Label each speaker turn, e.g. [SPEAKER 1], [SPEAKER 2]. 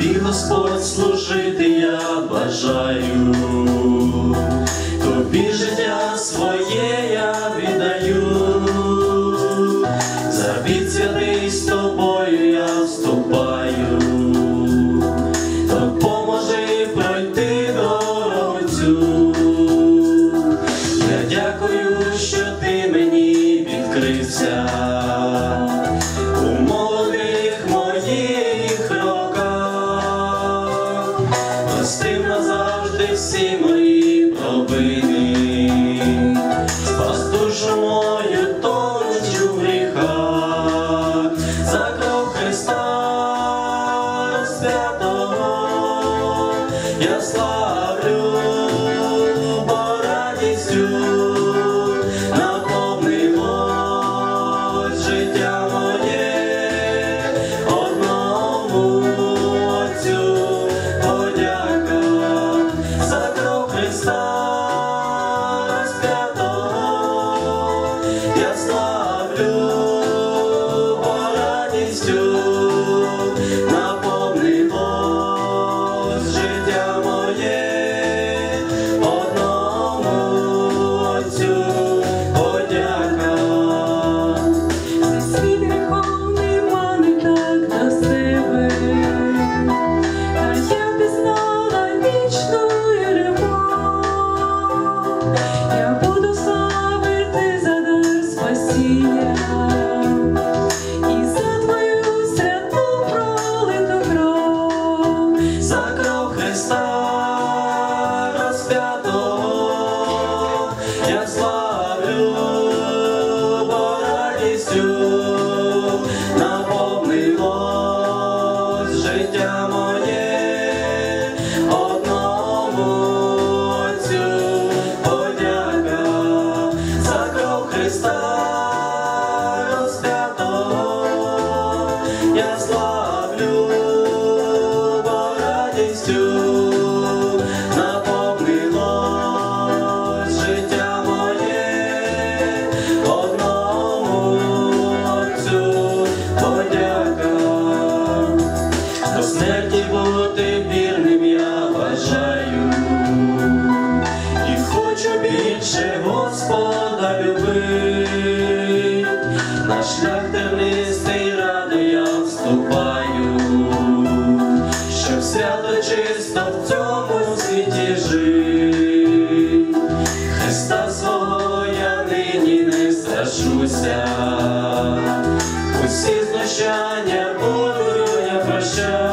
[SPEAKER 1] Тобі, Господь, служити я бажаю. свято, я слава. я славлю, бо радістю наповнилось життя моє. Господа люби, на шлях тернистий ради я вступаю, щоб свято чисто в цьому світі жив, Христа свого я нині не страшуся, усі знущання буду я прощаю.